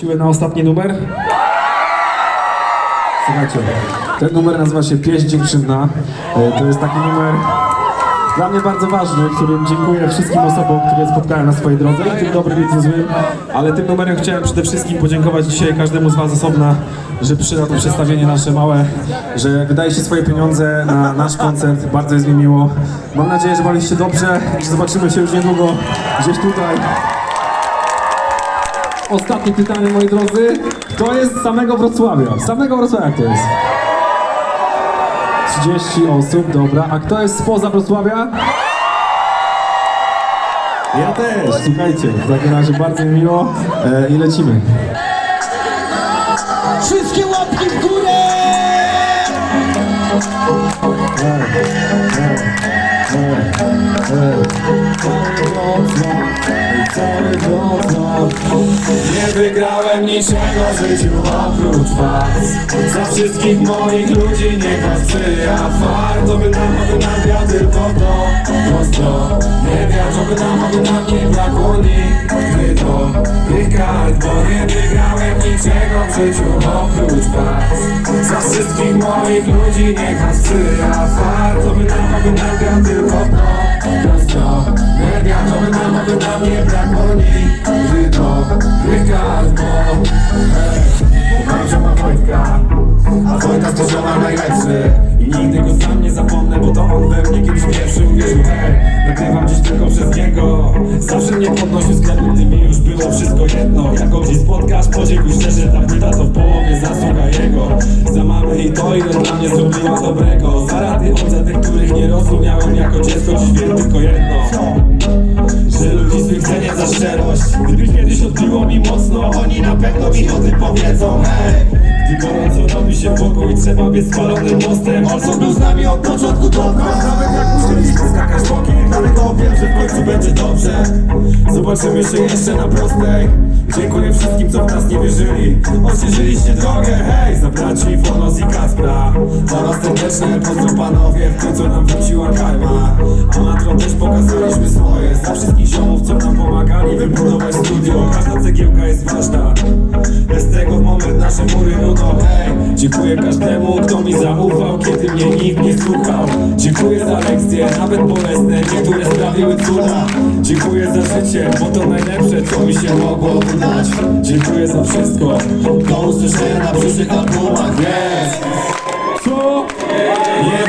Siłę na ostatni numer? Słuchajcie, ten numer nazywa się Pieśń Dziewczynna. E, To jest taki numer dla mnie bardzo ważny, którym dziękuję wszystkim osobom, które spotkałem na swojej drodze, i tym dobrym, i tym złym. Ale tym numerem chciałem przede wszystkim podziękować dzisiaj każdemu z Was osobna, że przyszedł na to przedstawienie nasze małe, że wydajecie swoje pieniądze na nasz koncert. Bardzo jest mi miło. Mam nadzieję, że bawiliście dobrze i że zobaczymy się już niedługo gdzieś tutaj. Ostatnie pytanie, moi drodzy. Kto jest z samego Wrocławia? Z samego Wrocławia kto jest? 30 osób, dobra. A kto jest spoza Wrocławia? Ja też, słuchajcie. W takim razie bardzo mi miło e, i lecimy. Wszystkie łapki w górę! Cały Wrocław. Nie wygrałem niczego w życiu oprócz was. Za wszystkich moich ludzi niech was sprzyja far To by nam, by nam wiał tylko to prosto Nie wiatr, by nam, by nam nie brakło nigdy to. Tych kart, bo nie wygrałem niczego w życiu oprócz was. Za wszystkich moich ludzi niech was sprzyja far To by nam, by nam tylko to prosto Nie wiatr, nagrywam dziś tylko przez niego. Zawsze mnie podnosił sklepu Gdy mi już było wszystko jedno. Jak go gdzieś spotkasz Podziękuj szczerze Ta płyta to w połowie zasługa jego. Za mamy i to ile dla mnie zrobiła dobrego. Za rady od za tych, których nie rozumiałem Jako dziecko dziś wiem tylko jedno. Że ludzi swych cenię za szczerość. Gdyby kiedyś odbiło mi mocno Oni na pewno mi o tym powiedzą. Hej, gdy gorąco robi się wokół I trzeba być spalonym mostem. Olson był z nami od początku do końca. Nawet jak musieliśmy dobrze. Zobaczymy się jeszcze na prostej. Dziękuję wszystkim, co w nas nie wierzyli. Odświeżyliście drogę, hej Za braci Fonos i Kaspra. Was serdeczne pozdro panowie W końcu nam wróciła karma. A matron też pokazaliśmy swoje. Za wszystkich ziomów, co nam pomagali Wybudować studio. Każda cegiełka jest ważna. Bez tego w moment nasze mury rudą Hej, dziękuję każdemu, kto mi zaufał Kiedy mnie nikt nie słuchał Dziękuję za lekcje, nawet bolesne Niektóre sprawiły cuda Dziękuję za życie, bo to najlepsze, co mi się mogło udać Dziękuję za wszystko Do usłyszenia na przyszłych albumach? Nie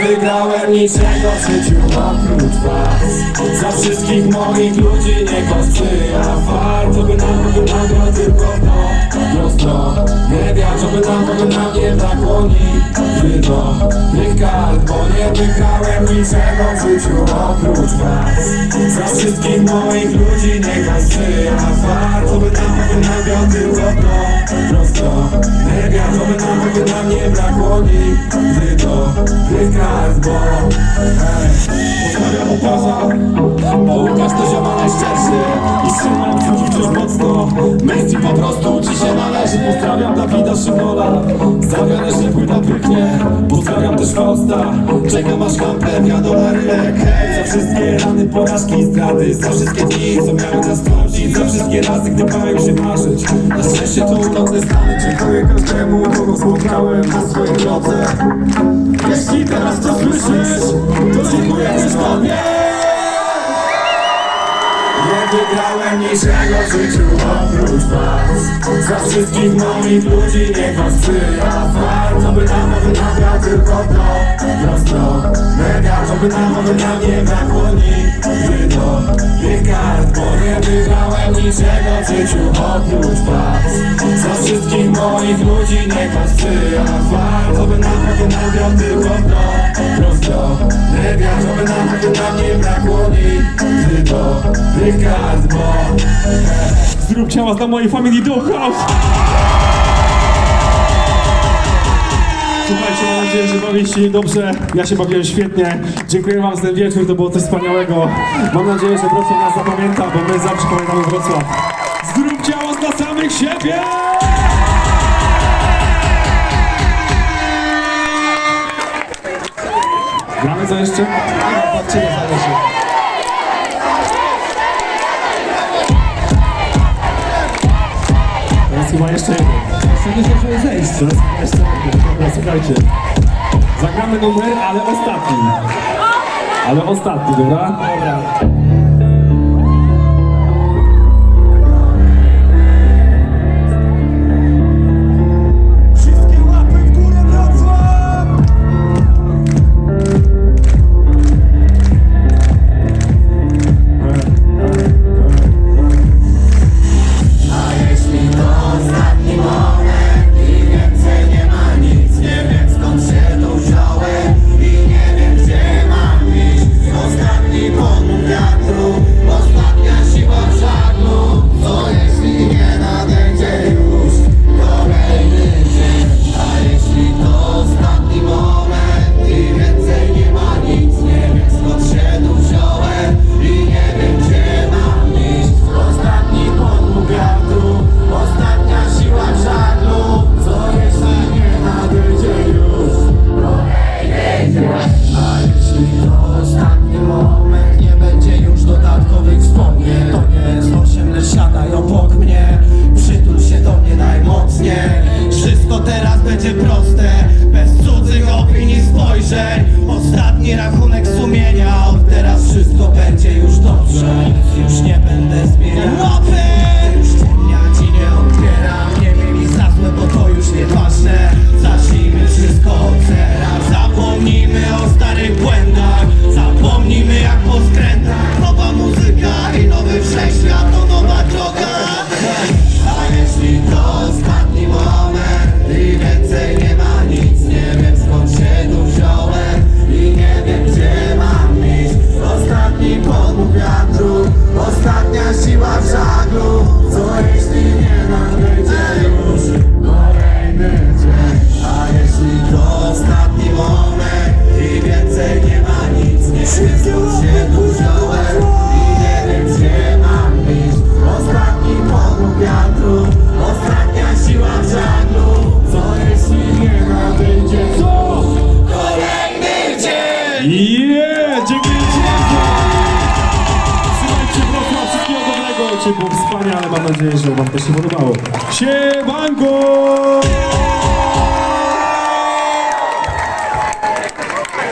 wygrałem niczego w życiu oprócz was? Za wszystkich moich ludzi niech was sprzyja Warto by nam, by nam było tylko to. Prosto Nie wiatr, by nam, by nam nie brakło nigdy do Tych kart, bo nie wygrałem niczego w życiu oprócz was? Za wszystkich moich ludzi niech was sprzyja Warto by nam, by nam było tylko to. Prosto Nie wiatr, by nam, by nam nie brakło nigdy po prostu ci się należy Pozdrawiam Dawida Szymola. Stawiane, że płyta pyknie Pozdrawiam też Fausta. Czekam aż kamper wjadą na rynek. Hej, za wszystkie rany, porażki i zdrady. Za wszystkie dni, co miały nas trącić. Za wszystkie razy, gdy bałem się marzyć. Na szczęście to ulotne stany. Dziękuję każdemu, kogo spotkałem na swojej drodze. Jeśli teraz to słyszysz, to dziękuję też Tobie. Nie wygrałem niczego w życiu oprócz was. Za wszystkich moich ludzi niech was sprzyja Warto by nam, miał tylko to Prosto, by nam, by nam nie brakło nigdy do tych kart Bo nie wygrałem niczego w życiu oprócz was Za wszystkich moich ludzi niech was sprzyja Warto by nam, by nam miał tylko to Prosto, mega, to by nam, by nam nie brakło nigdy do tych kart Bo Zrób ciała dla mojej familii do house! Słuchajcie, mam nadzieję, że bawiliście się dobrze. Ja się bawiłem świetnie. Dziękuję wam za ten wieczór, to było coś wspaniałego. Mam nadzieję, że Wrocław nas zapamięta, bo my zawsze pamiętamy Wrocław. Zrób ciało dla samych siebie! Gramy co jeszcze? Teraz chyba jeszcze jedno. Sobie zaczęły zejść. Teraz chyba jeszcze jedno. Dobra, słuchajcie. Zagramy numer, ale ostatni. Ale ostatni, dobra? Dobra. Yeah! Dzięki, dzięki! Słuchajcie, proszę wszystkiego dobrego. Dzisiaj wspaniale, mam nadzieję, że wam też się podobało. Siemanko!